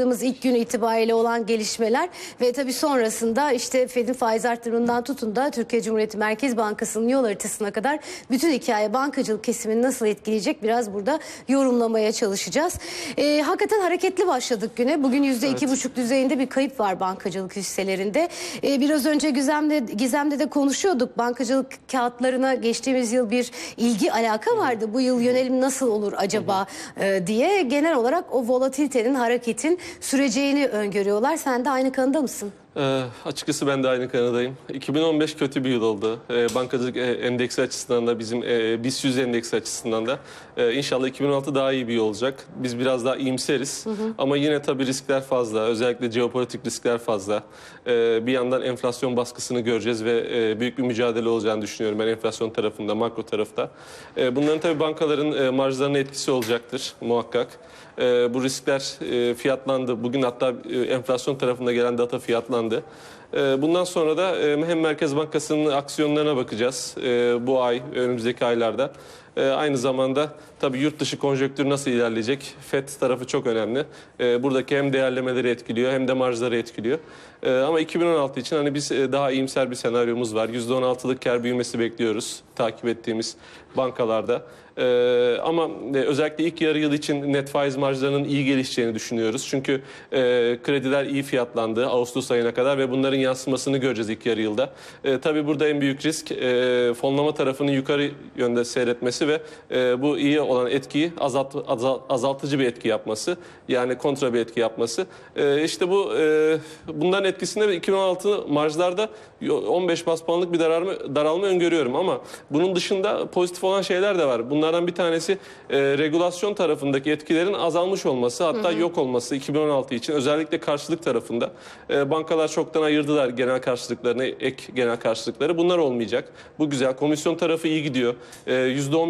İlk gün itibariyle olan gelişmeler ve tabii sonrasında işte Fed'in faiz artırımından tutun da Türkiye Cumhuriyeti Merkez Bankası'nın yol haritasına kadar bütün hikaye bankacılık kesimini nasıl etkileyecek biraz burada yorumlamaya çalışacağız. Ee, hakikaten hareketli başladık güne. Bugün yüzde iki buçuk düzeyinde bir kayıp var bankacılık hisselerinde. Ee, biraz önce Gizem'de, Gizem'de de konuşuyorduk. Bankacılık kağıtlarına geçtiğimiz yıl bir ilgi alaka vardı. Bu yıl yönelim nasıl olur acaba e, diye genel olarak o volatilitenin, hareketin süreceğini öngörüyorlar. Sen de aynı kanıda mısın? Ee, açıkçası ben de aynı kanadayım. 2015 kötü bir yıl oldu. Ee, bankacılık e, endeksi açısından da bizim e, BIST 100 endeksi açısından da e, inşallah 2016 daha iyi bir yıl olacak. Biz biraz daha iyimseriz ama yine tabii riskler fazla. Özellikle jeopolitik riskler fazla. Ee, bir yandan enflasyon baskısını göreceğiz ve e, büyük bir mücadele olacağını düşünüyorum ben enflasyon tarafında, makro tarafta. E, bunların tabii bankaların e, marjlarına etkisi olacaktır muhakkak. E, bu riskler e, fiyatlandı. Bugün hatta e, enflasyon tarafında gelen data fiyatlandı. E, bundan sonra da e, hem Merkez Bankası'nın aksiyonlarına bakacağız e, bu ay, önümüzdeki aylarda. E, aynı zamanda tabii yurt dışı konjonktür nasıl ilerleyecek? FED tarafı çok önemli. E, buradaki hem değerlemeleri etkiliyor hem de marjları etkiliyor. E, ama 2016 için hani biz e, daha iyimser bir senaryomuz var. %16'lık kar büyümesi bekliyoruz takip ettiğimiz bankalarda. Ee, ama e, özellikle ilk yarı yıl için net faiz marjlarının iyi gelişeceğini düşünüyoruz. Çünkü e, krediler iyi fiyatlandı Ağustos ayına kadar ve bunların yansımasını göreceğiz ilk yarı yılda. E, tabii burada en büyük risk e, fonlama tarafının yukarı yönde seyretmesi ve e, bu iyi olan etkiyi azalt, azalt, azaltıcı bir etki yapması. Yani kontra bir etki yapması. E, işte bu e, bunların etkisinde 2016 marjlarda 15 bas puanlık bir daralma, daralma öngörüyorum ama bunun dışında pozitif olan şeyler de var. Bunlardan bir tanesi e, regulasyon tarafındaki etkilerin azalmış olması hatta yok olması 2016 için özellikle karşılık tarafında. E, bankalar çoktan ayırdılar genel karşılıklarını, ek genel karşılıkları. Bunlar olmayacak. Bu güzel. Komisyon tarafı iyi gidiyor. E,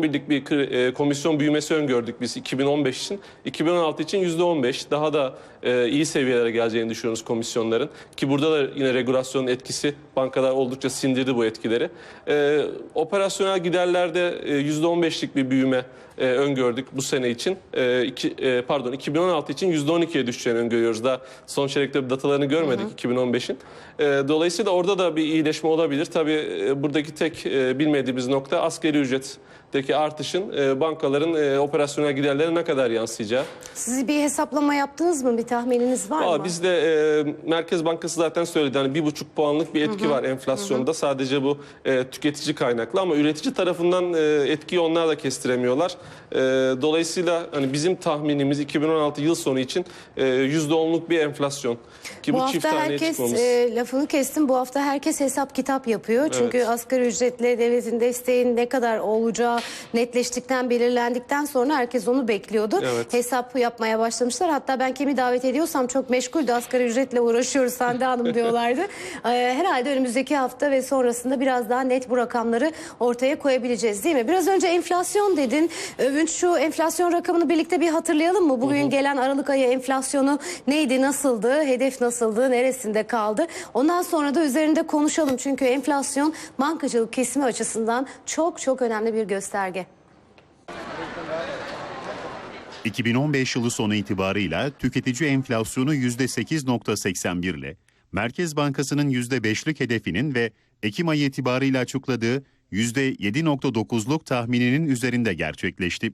%11'lik bir e, komisyon büyümesi öngördük biz 2015 için. 2016 için %15. Daha da e, iyi seviyelere geleceğini düşünüyoruz komisyonların. Ki burada da yine regulasyonun etkisi bankalar oldukça sindirdi bu etkileri. E, operasyonel giderlerde e, %15'lik bir büyüme öngördük bu sene için. Pardon 2016 için %12'ye düşeceğini öngörüyoruz. Daha son çeyrekte datalarını görmedik 2015'in. E, dolayısıyla orada da bir iyileşme olabilir. Tabii buradaki tek bilmediğimiz nokta asgari ücretteki artışın e, bankaların e, operasyonel giderlerine ne kadar yansıyacağı. Siz bir hesaplama yaptınız mı? Bir tahmininiz var Aa, mı? bizde e, Merkez Bankası zaten söyledi. Hani bir buçuk puanlık bir etki var enflasyonda. Sadece bu e, tüketici kaynaklı ama üretici tarafından e, etkiyi onlar da kestiremiyorlar. E, dolayısıyla hani bizim tahminimiz 2016 yıl sonu için e, yüzde onluk bir enflasyon. Ki bu, bu hafta herkes çıkmamız. e, lafını kestim. Bu hafta herkes hesap kitap yapıyor. Çünkü asgari ücretle devletin desteğin ne kadar olacağı netleştikten, belirlendikten sonra herkes onu bekliyordu. Evet. Hesap yapmaya başlamışlar. Hatta ben kimi davet ediyorsam çok meşguldü. Asgari ücretle uğraşıyoruz Hande Hanım diyorlardı. E, herhalde önümüzdeki hafta ve sonrasında biraz daha net bu rakamları ortaya koyabileceğiz değil mi? Biraz önce enflasyon dedin. Övünç şu enflasyon rakamını birlikte bir hatırlayalım mı? Bugün gelen Aralık ayı enflasyonu neydi, nasıldı, hedef nasıldı, neresinde kaldı? Ondan sonra da üzerinde konuşalım. Çünkü enflasyon bankacılık kesimi açısından çok çok önemli bir gösterge. 2015 yılı sonu itibarıyla tüketici enflasyonu %8.81 ile Merkez Bankası'nın %5'lik hedefinin ve Ekim ayı itibarıyla açıkladığı %7.9'luk tahmininin üzerinde gerçekleşti.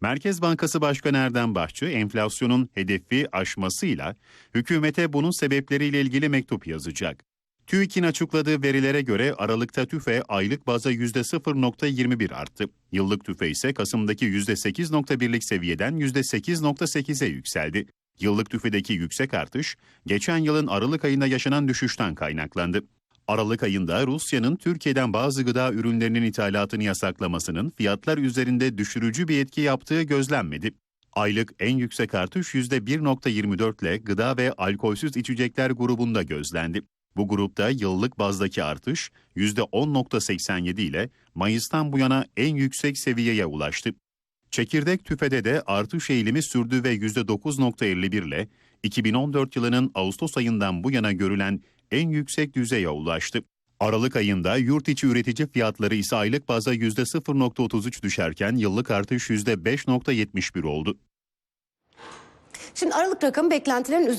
Merkez Bankası Başkanı Erdem Bahçı enflasyonun hedefi aşmasıyla hükümete bunun sebepleriyle ilgili mektup yazacak. TÜİK'in açıkladığı verilere göre Aralık'ta tüfe aylık baza %0.21 arttı. Yıllık tüfe ise Kasım'daki %8.1'lik seviyeden %8.8'e yükseldi. Yıllık tüfedeki yüksek artış, geçen yılın Aralık ayında yaşanan düşüşten kaynaklandı. Aralık ayında Rusya'nın Türkiye'den bazı gıda ürünlerinin ithalatını yasaklamasının fiyatlar üzerinde düşürücü bir etki yaptığı gözlenmedi. Aylık en yüksek artış %1.24 ile gıda ve alkolsüz içecekler grubunda gözlendi. Bu grupta yıllık bazdaki artış %10.87 ile Mayıs'tan bu yana en yüksek seviyeye ulaştı. Çekirdek tüfede de artış eğilimi sürdü ve %9.51 ile 2014 yılının Ağustos ayından bu yana görülen en yüksek düzeye ulaştı. Aralık ayında yurt içi üretici fiyatları ise aylık bazda %0.33 düşerken yıllık artış %5.71 oldu. Şimdi Aralık rakamı beklentilerin üzerinde.